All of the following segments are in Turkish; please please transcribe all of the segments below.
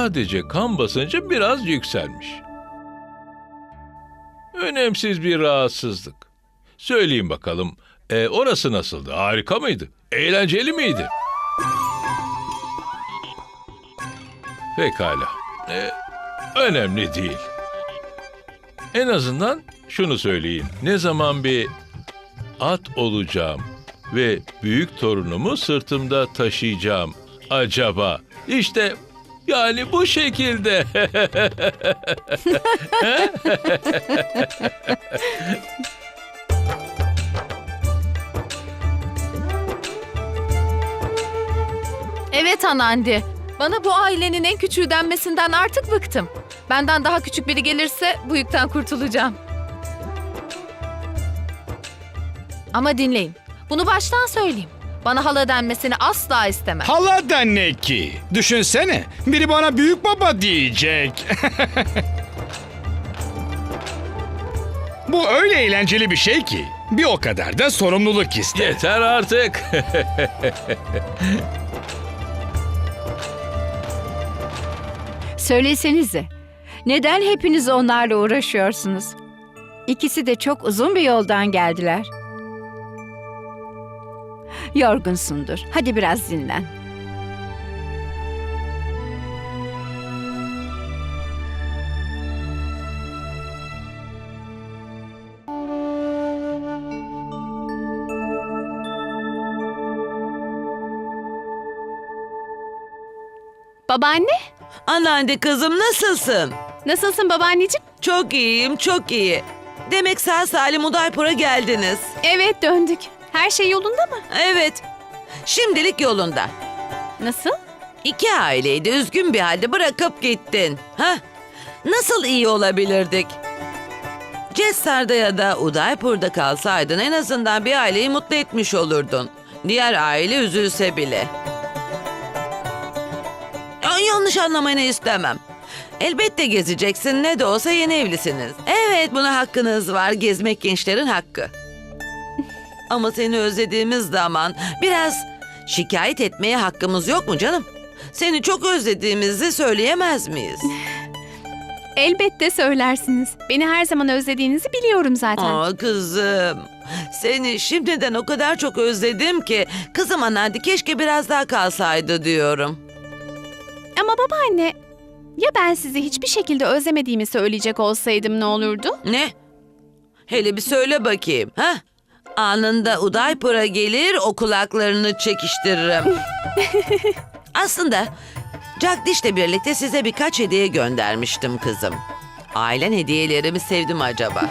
Sadece kan basıncı biraz yükselmiş. Önemsiz bir rahatsızlık. Söyleyin bakalım, e, orası nasıldı? Harika mıydı? Eğlenceli miydi? Pekala. E, önemli değil. En azından şunu söyleyin. Ne zaman bir at olacağım ve büyük torunumu sırtımda taşıyacağım acaba? İşte yani bu şekilde. Evet Anandi. Bana bu ailenin en küçüğü denmesinden artık bıktım. Benden daha küçük biri gelirse bu yükten kurtulacağım. Ama dinleyin. Bunu baştan söyleyeyim. Bana hala denmesini asla istemem. Hala da ne ki? Düşünsene. Biri bana büyük baba diyecek. Bu öyle eğlenceli bir şey ki. Bir o kadar da sorumluluk ister. Yeter artık. Söylesenize. Neden hepiniz onlarla uğraşıyorsunuz? İkisi de çok uzun bir yoldan geldiler. Yorgunsundur. Hadi biraz dinlen. Babaanne, Anneanne kızım nasılsın? nasılsın babaanneciğim? Çok iyiyim, çok iyi. Demek sağ salim Udaypur'a geldiniz. Evet döndük. Her şey yolunda mı? Evet. Şimdilik yolunda. Nasıl? İki aileyi de üzgün bir halde bırakıp gittin. Ha? Nasıl iyi olabilirdik? Cessar'da ya da Udaypur'da kalsaydın en azından bir aileyi mutlu etmiş olurdun. Diğer aile üzülse bile. Ya, yanlış anlamanı istemem. Elbette gezeceksin ne de olsa yeni evlisiniz. Evet buna hakkınız var gezmek gençlerin hakkı. Ama seni özlediğimiz zaman biraz şikayet etmeye hakkımız yok mu canım? Seni çok özlediğimizi söyleyemez miyiz? Elbette söylersiniz. Beni her zaman özlediğinizi biliyorum zaten. Aa kızım. Seni şimdiden o kadar çok özledim ki kızım anneanne keşke biraz daha kalsaydı diyorum. Ama babaanne, ya ben sizi hiçbir şekilde özlemediğimi söyleyecek olsaydım ne olurdu? Ne? Hele bir söyle bakayım. Ha? Anında Udaypur'a gelir o kulaklarını çekiştiririm. Aslında Jagdish'le birlikte size birkaç hediye göndermiştim kızım. Ailen hediyelerimi sevdi mi acaba?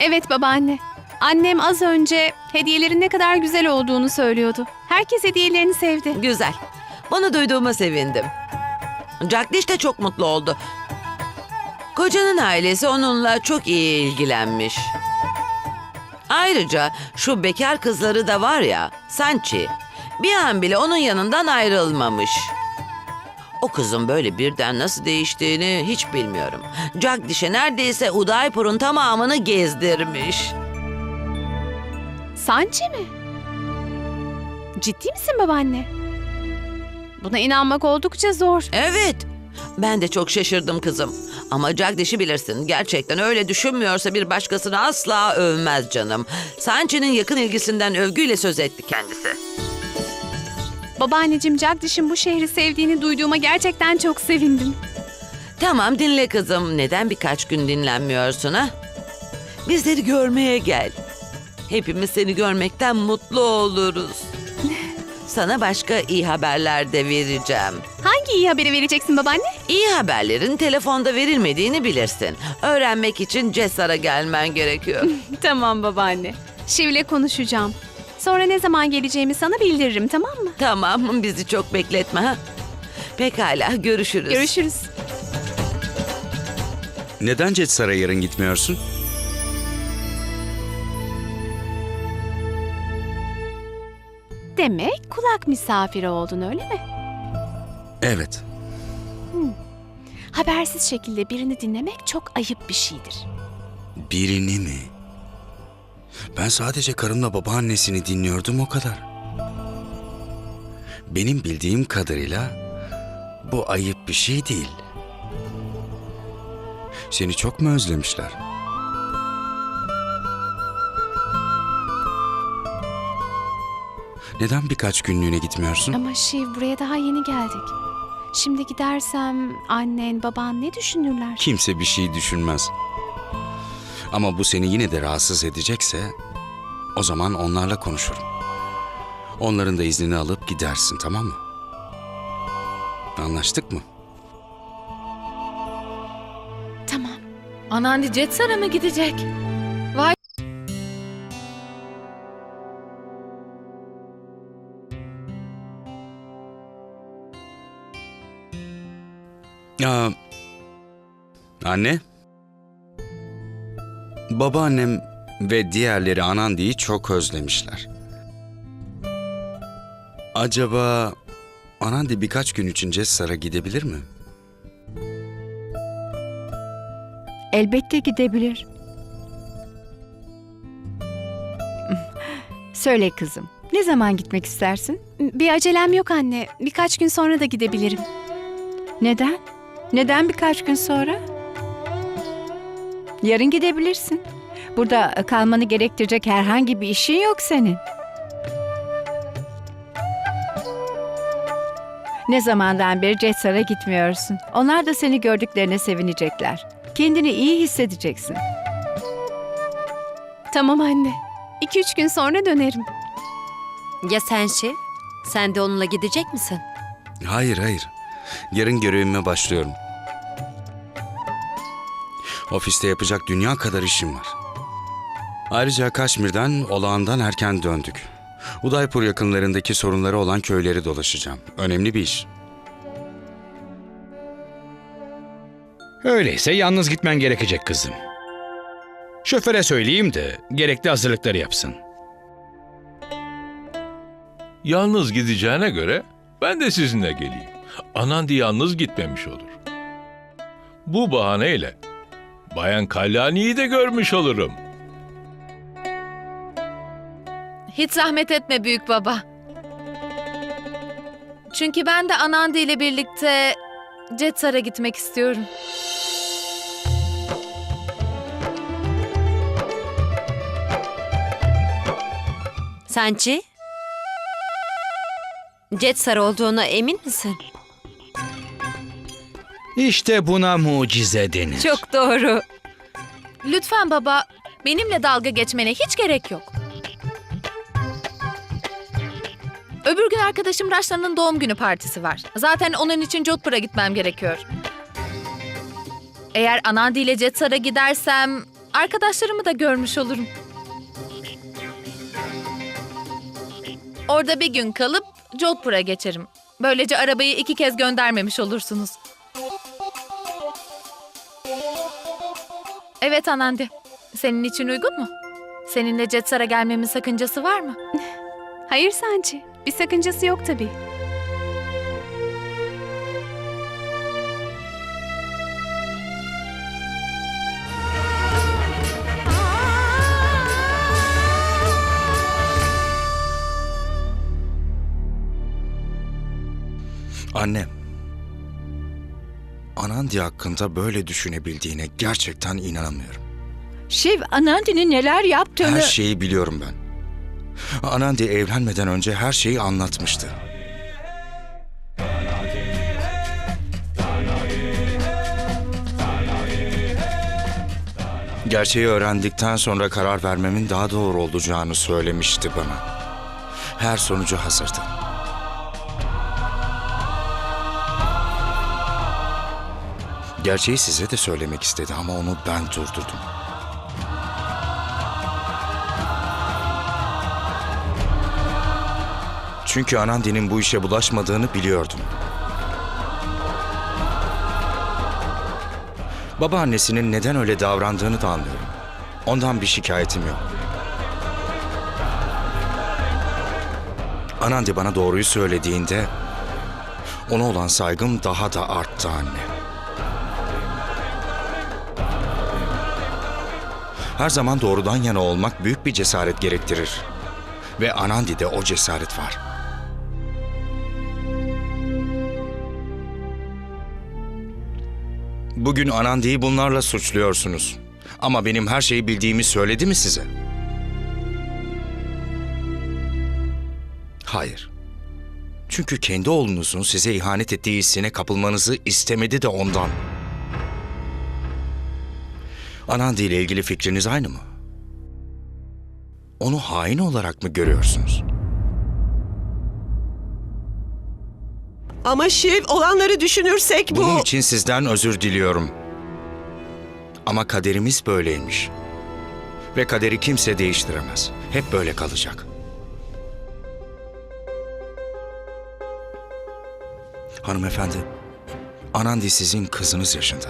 Evet babaanne. Annem az önce hediyelerin ne kadar güzel olduğunu söylüyordu. Herkes hediyelerini sevdi. Güzel. Bunu duyduğuma sevindim. Jagdish de çok mutlu oldu. Kocanın ailesi onunla çok iyi ilgilenmiş. Ayrıca şu bekar kızları da var ya, Sanchi, bir an bile onun yanından ayrılmamış. O kızın böyle birden nasıl değiştiğini hiç bilmiyorum. Jagdish'e neredeyse Udaypur'un tamamını gezdirmiş. Sanchi mi? Ciddi misin babaanne? Buna inanmak oldukça zor. Evet. Ben de çok şaşırdım kızım. Ama Jagdish'i bilirsin. Gerçekten öyle düşünmüyorsa bir başkasını asla övmez canım. Sanchi'nin yakın ilgisinden övgüyle söz etti kendisi. Babaanneciğim Jagdish'in bu şehri sevdiğini duyduğuma gerçekten çok sevindim. Tamam dinle kızım. Neden birkaç gün dinlenmiyorsun ha? Bizleri görmeye gel. Hepimiz seni görmekten mutlu oluruz. Sana başka iyi haberler de vereceğim. Hangi iyi haberi vereceksin babaanne? İyi haberlerin telefonda verilmediğini bilirsin. Öğrenmek için Cesar'a gelmen gerekiyor. tamam babaanne. Şiv'le konuşacağım. Sonra ne zaman geleceğimi sana bildiririm tamam mı? Tamam, bizi çok bekletme ha. Pekala, görüşürüz. Görüşürüz. Neden Cetsar'a yarın gitmiyorsun? Demek kulak misafiri oldun öyle mi? Evet. Habersiz şekilde birini dinlemek çok ayıp bir şeydir. Birini mi? Ben sadece karımla babaannesini dinliyordum o kadar. Benim bildiğim kadarıyla bu ayıp bir şey değil. Seni çok mu özlemişler? Neden birkaç günlüğüne gitmiyorsun? Ama Şiv buraya daha yeni geldik. Şimdi gidersem annen, baban ne düşünürler? Kimse bir şey düşünmez. Ama bu seni yine de rahatsız edecekse o zaman onlarla konuşurum. Onların da iznini alıp gidersin tamam mı? Anlaştık mı? Tamam. Anandi Jetsar'a mı gidecek? Aa, anne. Babaannem ve diğerleri Anandi'yi çok özlemişler. Acaba Anandi birkaç gün için Cessar'a gidebilir mi? Elbette gidebilir. Söyle kızım, ne zaman gitmek istersin? Bir acelem yok anne. Birkaç gün sonra da gidebilirim. Neden? Neden birkaç gün sonra? Yarın gidebilirsin. Burada kalmanı gerektirecek herhangi bir işin yok senin. Ne zamandan beri Cetsar'a gitmiyorsun. Onlar da seni gördüklerine sevinecekler. Kendini iyi hissedeceksin. Tamam anne. 2-3 gün sonra dönerim. Ya sen Şiv? Sen de onunla gidecek misin? Hayır hayır. Yarın görevime başlıyorum. Ofiste yapacak dünya kadar işim var. Ayrıca Kaşmir'den olağandan erken döndük. Udaipur yakınlarındaki sorunları olan köyleri dolaşacağım. Önemli bir iş. Öyleyse yalnız gitmen gerekecek kızım. Şoföre söyleyeyim de gerekli hazırlıkları yapsın. Yalnız gideceğine göre ben de sizinle geleyim. Anandi yalnız gitmemiş olur. Bu bahaneyle Bayan Kalyani'yi de görmüş olurum. hiç zahmet etme büyük baba. Çünkü ben de Anandi ile birlikte Jetsar'a gitmek istiyorum. Sençi? Jetsar olduğuna emin misin? İşte buna mucize denir. Çok doğru. Lütfen baba, benimle dalga geçmene hiç gerek yok. Öbür gün arkadaşım Raşlan'ın doğum günü partisi var. Zaten onun için Jodhpur'a gitmem gerekiyor. Eğer Anandi ile Jetsar'a gidersem arkadaşlarımı da görmüş olurum. Orada bir gün kalıp Jodhpur'a geçerim. Böylece arabayı iki kez göndermemiş olursunuz. Evet Anandi. Senin için uygun mu? Seninle Jetsar'a gelmemin sakıncası var mı? Hayır Sanci. Bir sakıncası yok tabii. Annem. Anandi hakkında böyle düşünebildiğine gerçekten inanamıyorum. Şiv, Anandi'nin neler yaptığını... Her şeyi biliyorum ben. Anandi evlenmeden önce her şeyi anlatmıştı. Gerçeği öğrendikten sonra karar vermemin daha doğru olacağını söylemişti bana. Her sonucu hazırdı. Gerçeği size de söylemek istedi ama onu ben durdurdum. Çünkü Anandi'nin bu işe bulaşmadığını biliyordum. Babaannesinin neden öyle davrandığını da anlıyorum. Ondan bir şikayetim yok. Anandi bana doğruyu söylediğinde ona olan saygım daha da arttı anne. Her zaman doğrudan yana olmak büyük bir cesaret gerektirir. Ve Anandi'de o cesaret var. Bugün Anandi'yi bunlarla suçluyorsunuz. Ama benim her şeyi bildiğimi söyledi mi size? Hayır. Çünkü kendi oğlunuzun size ihanet ettiği hissine kapılmanızı istemedi de ondan. Anandi ile ilgili fikriniz aynı mı? Onu hain olarak mı görüyorsunuz? Ama Şiv olanları düşünürsek bu... Bunun için sizden özür diliyorum. Ama kaderimiz böyleymiş. Ve kaderi kimse değiştiremez. Hep böyle kalacak. Hanımefendi, Anandi sizin kızınız yaşında.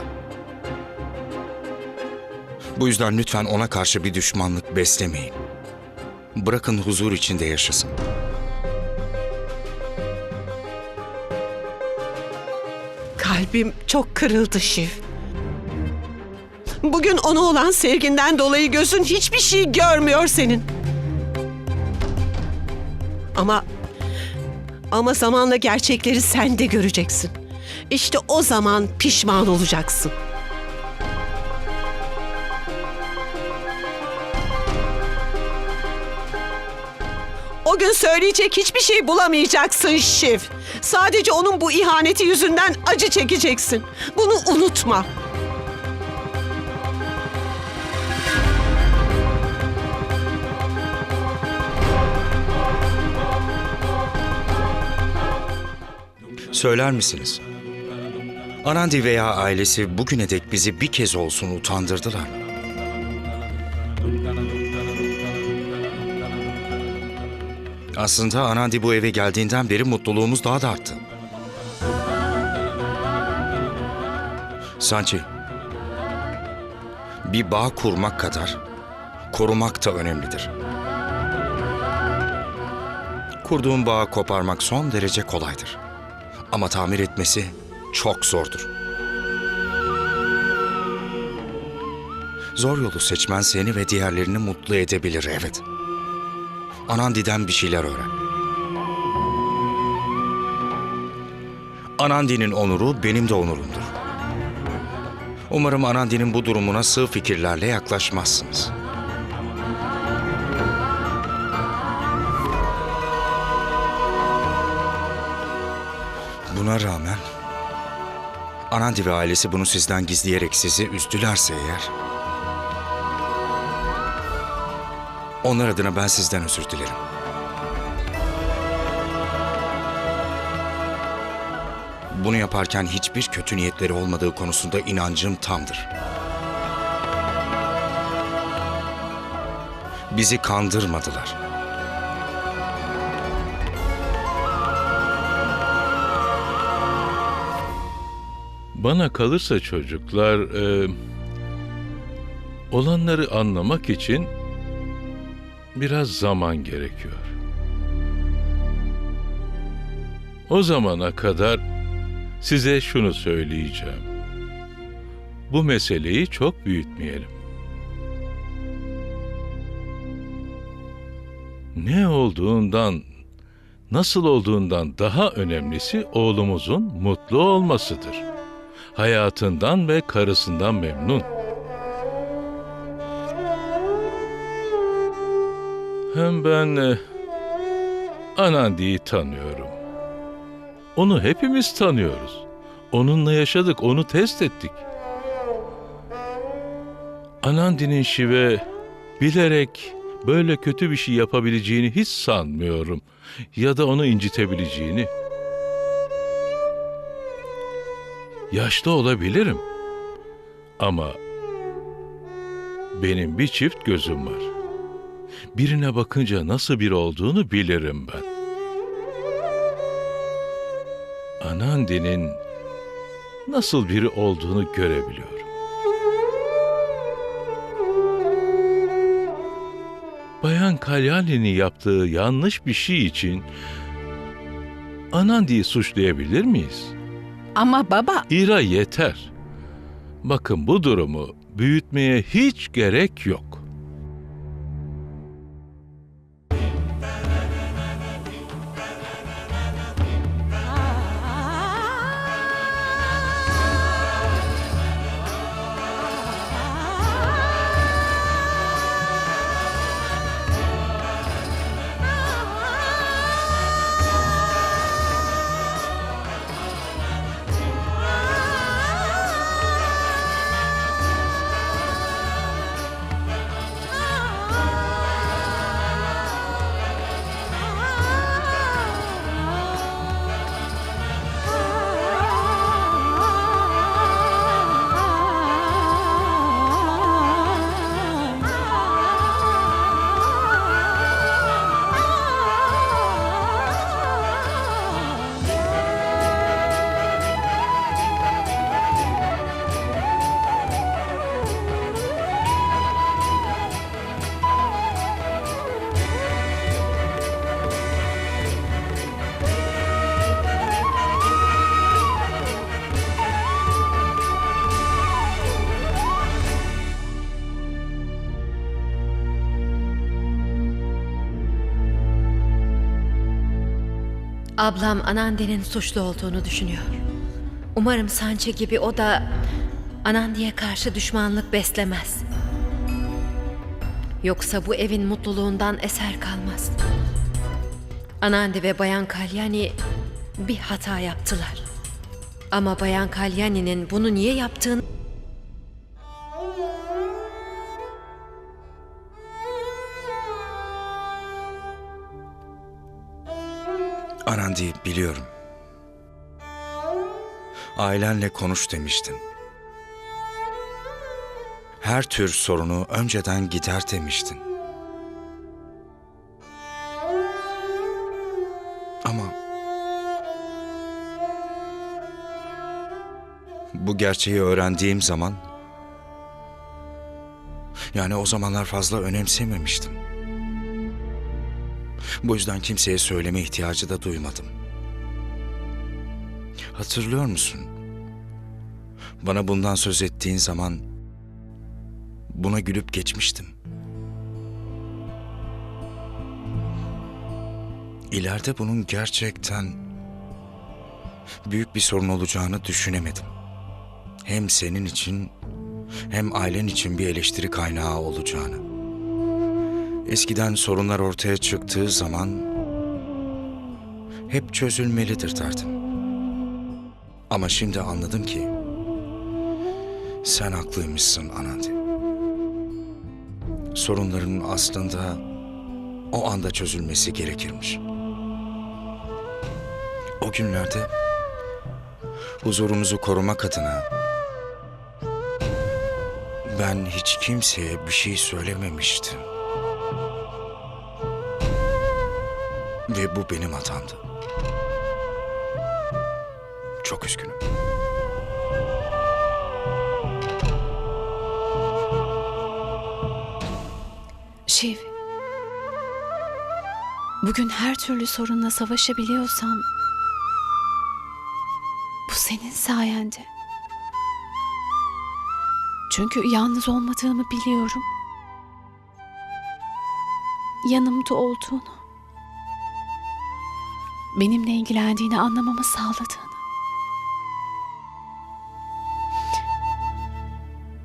Bu yüzden lütfen ona karşı bir düşmanlık beslemeyin. Bırakın huzur içinde yaşasın. Kalbim çok kırıldı Şiv. Bugün ona olan sevginden dolayı gözün hiçbir şey görmüyor senin. Ama ama zamanla gerçekleri sen de göreceksin. İşte o zaman pişman olacaksın. O gün söyleyecek hiçbir şey bulamayacaksın Şiv. Sadece onun bu ihaneti yüzünden acı çekeceksin. Bunu unutma. Söyler misiniz? Anandi veya ailesi bugüne dek bizi bir kez olsun utandırdılar mı? Aslında Anandi bu eve geldiğinden beri mutluluğumuz daha da arttı. Sanchi, bir bağ kurmak kadar korumak da önemlidir. Kurduğun bağı koparmak son derece kolaydır. Ama tamir etmesi çok zordur. Zor yolu seçmen seni ve diğerlerini mutlu edebilir, evet. Anandi'den bir şeyler öğren. Anandi'nin onuru benim de onurumdur. Umarım Anandi'nin bu durumuna sığ fikirlerle yaklaşmazsınız. Buna rağmen Anandi ve ailesi bunu sizden gizleyerek sizi üzdülerse eğer onlar adına ben sizden özür dilerim. Bunu yaparken hiçbir kötü niyetleri olmadığı konusunda inancım tamdır. Bizi kandırmadılar. Bana kalırsa çocuklar, e, olanları anlamak için biraz zaman gerekiyor. O zamana kadar size şunu söyleyeceğim. Bu meseleyi çok büyütmeyelim. Ne olduğundan, nasıl olduğundan daha önemlisi oğlumuzun mutlu olmasıdır hayatından ve karısından memnun. Hem ben e, Anandi'yi tanıyorum. Onu hepimiz tanıyoruz. Onunla yaşadık, onu test ettik. Anandi'nin şive bilerek böyle kötü bir şey yapabileceğini hiç sanmıyorum. Ya da onu incitebileceğini. Yaşlı olabilirim. Ama benim bir çift gözüm var. Birine bakınca nasıl biri olduğunu bilirim ben. Anandi'nin nasıl biri olduğunu görebiliyorum. Bayan Kalyani'nin yaptığı yanlış bir şey için Anandi'yi suçlayabilir miyiz? Ama baba İra yeter. Bakın bu durumu büyütmeye hiç gerek yok. Ablam Anandi'nin suçlu olduğunu düşünüyor. Umarım Sanchi gibi o da Anandi'ye karşı düşmanlık beslemez. Yoksa bu evin mutluluğundan eser kalmaz. Anandi ve Bayan Kalyani bir hata yaptılar. Ama Bayan Kalyani'nin bunu niye yaptığını Anandi biliyorum. Ailenle konuş demiştin. Her tür sorunu önceden gider demiştin. Ama bu gerçeği öğrendiğim zaman yani o zamanlar fazla önemsememiştim. Bu yüzden kimseye söyleme ihtiyacı da duymadım. Hatırlıyor musun? Bana bundan söz ettiğin zaman buna gülüp geçmiştim. İleride bunun gerçekten büyük bir sorun olacağını düşünemedim. Hem senin için hem ailen için bir eleştiri kaynağı olacağını. Eskiden sorunlar ortaya çıktığı zaman hep çözülmelidir derdim. Ama şimdi anladım ki sen haklıymışsın Anandi. Sorunların aslında o anda çözülmesi gerekirmiş. O günlerde huzurumuzu korumak adına ben hiç kimseye bir şey söylememiştim. Ve bu benim hatamdı. Çok üzgünüm. Şiv. Bugün her türlü sorunla savaşabiliyorsam bu senin sayende. Çünkü yalnız olmadığımı biliyorum. Yanımda olduğunu. Benimle ilgilendiğini anlamamı sağladığını.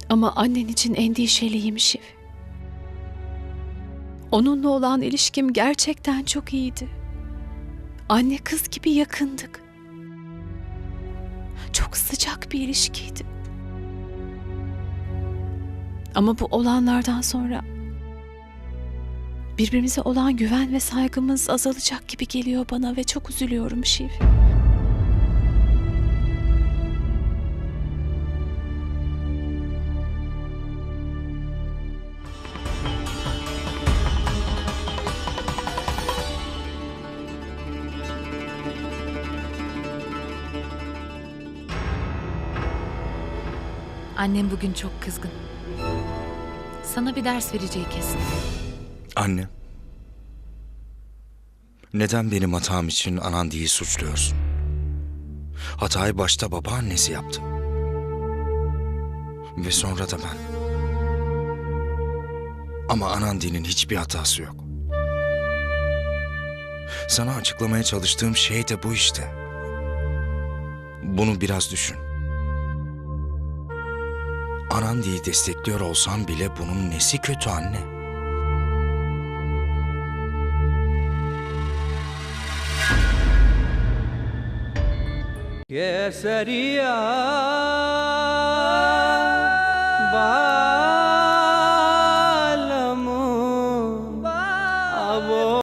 Ama annen için endişeliyim Şiv. Onunla olan ilişkim gerçekten çok iyiydi. Anne kız gibi yakındık. Çok sıcak bir ilişkiydi. Ama bu olanlardan sonra birbirimize olan güven ve saygımız azalacak gibi geliyor bana ve çok üzülüyorum Şiv. Annem bugün çok kızgın. Sana bir ders vereceği kesin. Anne. Neden benim hatam için Anandi'yi suçluyorsun? Hatayı başta babaannesi yaptı. Ve sonra da ben. Ama Anandi'nin hiçbir hatası yok. Sana açıklamaya çalıştığım şey de bu işte. Bunu biraz düşün. Anandi'yi destekliyor olsam bile bunun nesi kötü anne? ¿Qué sería? Bye.